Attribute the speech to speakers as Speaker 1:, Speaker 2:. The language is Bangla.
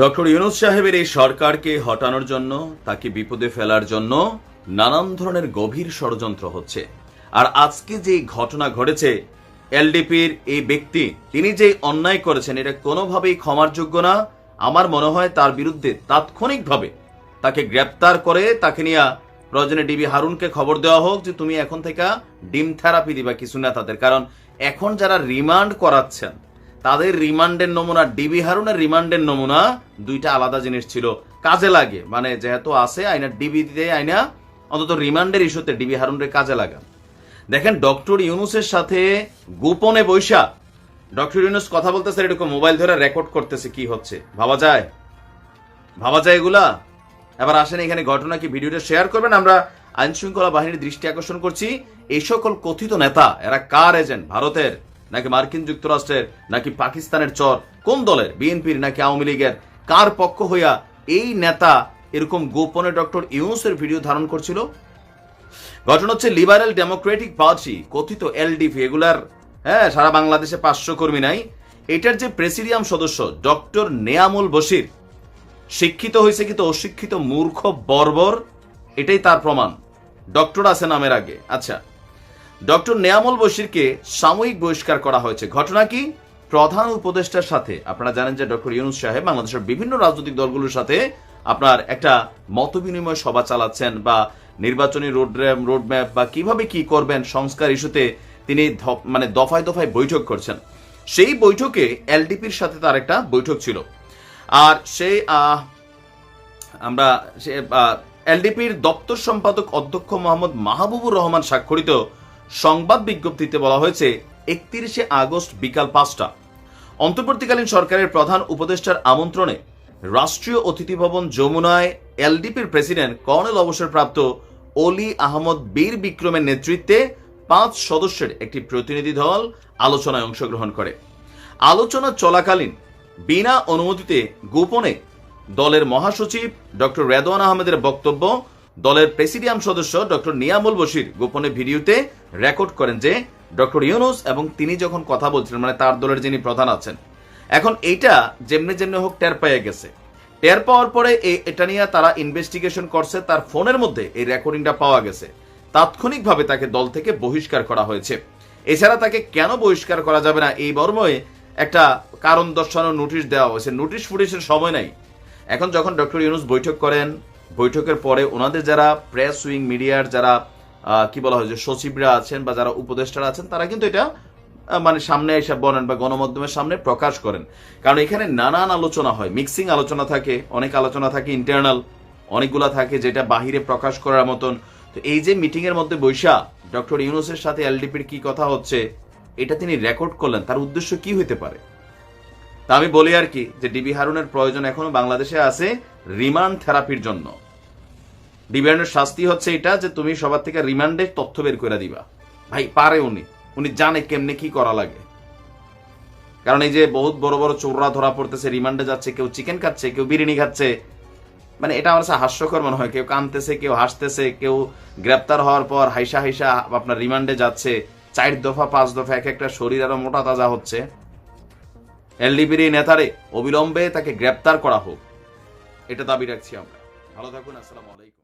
Speaker 1: ডক্টর ইউনুস সাহেবের এই সরকারকে হটানোর জন্য, তাকে বিপদে ফেলার জন্য নানান ধরনের গভীর ষড়যন্ত্র হচ্ছে। আর আজকে যে ঘটনা ঘটেছে, এলডিপির এই ব্যক্তি, তিনি যে অন্যায় করেছেন, এটা কোনোভাবেই ক্ষমার যোগ্য না। আমার মনে হয় তার বিরুদ্ধে তাৎক্ষণিকভাবে তাকে গ্রেপ্তার করে, তাকে নিয়ে প্রয়োজনে ডিবি হারুনকে খবর দেওয়া হোক যে তুমি এখন থেকে ডিম থেরাপি দিবা, কিছু না তাদের কারণ এখন যারা রিমান্ড করাচ্ছেন তাদের রিমান্ডের নমুনা ডিবি হারুনের রিমান্ডের নমুনা দুইটা আলাদা জিনিস ছিল। কাজে লাগে মানে যেহেতু আছে আইনা ডিবি দিয়ে আইনা অন্তত রিমান্ডের ইস্যুতে ডিবি হারুনের কাজে লাগান দেখেন, ডক্টর ইউনুসের সাথে গোপনে বৈশা, ডক্টর ইউনুস কথা বলতেছে, এরকম মোবাইল ধরে রেকর্ড করতেছে কি হচ্ছে। ভাবা যায়? ভাবা যায় এগুলা? এবার আসেন এখানে ঘটনা কি, ভিডিওটা শেয়ার করবেন। আমরা আইন শৃঙ্খলা বাহিনীর দৃষ্টি আকর্ষণ করছি, এই সকল কথিত নেতা, এরা কার এজেন্ট? ভারতের। নাকি মার্কিন যুক্তরাষ্ট্রের, নাকি পাকিস্তানের চর? কোন দলের? বিএনপির নাকি আওয়ামী লীগের? কার পক্ষ হইয়া এই নেতা এরকম গোপনে ডক্টর ইউনুসের ভিডিও ধারণ করছিল? ঘটনা হচ্ছে লিবারেল ডেমোক্রেটিক পার্টি, কথিত এলডিপি, এগুলার হ্যাঁ সারা বাংলাদেশে পাঁচশো কর্মী নাই। এটার যে প্রেসিডিয়াম সদস্য ডক্টর নেয়ামুল বশির, শিক্ষিত হয়েছে কিন্তু অশিক্ষিত মূর্খ বর্বর, এটাই তার প্রমাণ। ডক্টর আছে নামের আগে। আচ্ছা ডক্টর নেয়ামুল বশিরকে সাময়িক বহিষ্কার করা হয়েছে। ঘটনা কি? প্রধান উপদেষ্টার সাথে। আপনারা জানেন যে ডক্টর ইউনুস সাহেব বাংলাদেশের বিভিন্ন রাজনৈতিক দলগুলোর সাথে আপনার একটা মতবিনিময় সভা চালাচ্ছেন বা নির্বাচনী রোড রোডম্যাপ বা কীভাবে কি করবেন সংস্কার ইস্যুতে তিনি মানে দফায় দফায় বৈঠক করছেন। সেই বৈঠকে এলডিপির সাথে তার একটা বৈঠক ছিল। আর সেই আমরা সে এলডিপির দপ্তর সম্পাদক অধ্যক্ষ মোহাম্মদ মাহবুবুর রহমান স্বাক্ষরিত সংবাদ বিজ্ঞপ্তিতে বলা হয়েছে, একত্রিশে আগস্ট বিকাল পাঁচটা। অন্তর্বর্তীকালীন সরকারের প্রধান উপদেষ্টার আমন্ত্রণে রাষ্ট্রীয় অতিথি ভবন যমুনায় এলডিপির প্রেসিডেন্ট কর্নেল অবসরপ্রাপ্ত অলি আহমদ বীর বিক্রমের নেতৃত্বে পাঁচ সদস্যের একটি প্রতিনিধি দল আলোচনায় অংশগ্রহণ করে। আলোচনা চলাকালীন বিনা অনুমতিতে গোপনে দলের মহাসচিব ডক্টর রেদওয়ান আহমেদের বক্তব্য দলের প্রেসিডিয়াম সদস্য ডক্টর নিয়ামুল বশির গোপনে ভিডিওতে রেকর্ড করেন যে ডক্টর ইউনুস এবং তিনি যখন কথা বলছিলেন মানে তার দলের যিনি প্রধান আছেন, এখন এইটা যেমনি যেমনি হোক টের পেয়ে গেছে। টের পাওয়ার পরে এটা নিয়ে তারা ইনভেস্টিগেশন করছে, তার ফোনের মধ্যে এই রেকর্ডিংটা পাওয়া গেছে। তাৎক্ষণিকভাবে তাকে দল থেকে বহিষ্কার করা হয়েছে। এছাড়া তাকে কেন বহিষ্কার করা যাবে না, এই মর্মে একটা কারণ দর্শানোর নোটিশ দেওয়া হয়েছে। নোটিশ ফুটিশের সময় নাই। এখন যখন ডক্টর ইউনুস বৈঠক করেন বৈঠকের পরে ওনাদের যারা প্রেস উইং মিডিয়ার যারা কি বলা হয় যে সচিবরা আছেন বা যারা উপদেষ্টারা আছেন, তারা কিন্তু এটা মানে সামনে এসে বলেন বা গণমাধ্যমের সামনে প্রকাশ করেন। কারণ এখানে নানান আলোচনা হয় মিক্সিং আলোচনা থাকে, অনেক আলোচনা থাকে ইন্টারনাল অনেকগুলা থাকে, যেটা বাহিরে প্রকাশ করার মতন। তো এই যে মিটিং এর মধ্যে বৈশা, ডক্টর ইউনুসের সাথে এলডিপির কি কথা হচ্ছে, এটা তিনি রেকর্ড করলেন, তার উদ্দেশ্য কি হইতে পারে? তা আমি বলি আর কি যে ডিবি হারুনের প্রয়োজন এখনও বাংলাদেশে আছে রিমান্ড থেরাপির জন্য। ডিবি হারুনের শাস্তি হচ্ছে এটা যে তুমি সবার থেকে রিমান্ডের তথ্য বের করে দিবা। ভাই, পারে উনি। উনি জানে কেমনে কি করা লাগে। কারণ এই যে বহুত বড় বড় চোররা ধরা পড়তেছে, রিমান্ডে যাচ্ছে, কেউ চিকেন খাচ্ছে, কেউ বিরিয়ানি খাচ্ছে। মানে এটা আমার কাছে হাস্যকর মনে হয়। কেউ কানতেছে কেউ হাসতেছে, কেউ গ্রেপ্তার হওয়ার পর হাইসা হাইসা আপনার রিমান্ডে যাচ্ছে। চার দফা, পাঁচ দফা, এক একটা শরীর আরও মোটা তাজা হচ্ছে। এলডিপির এই নেতারে অবিলম্বে তাকে গ্রেপ্তার করা হোক। এটা দাবি রাখছি আমরা। ভালো থাকুন, আসসালামু আলাইকুম।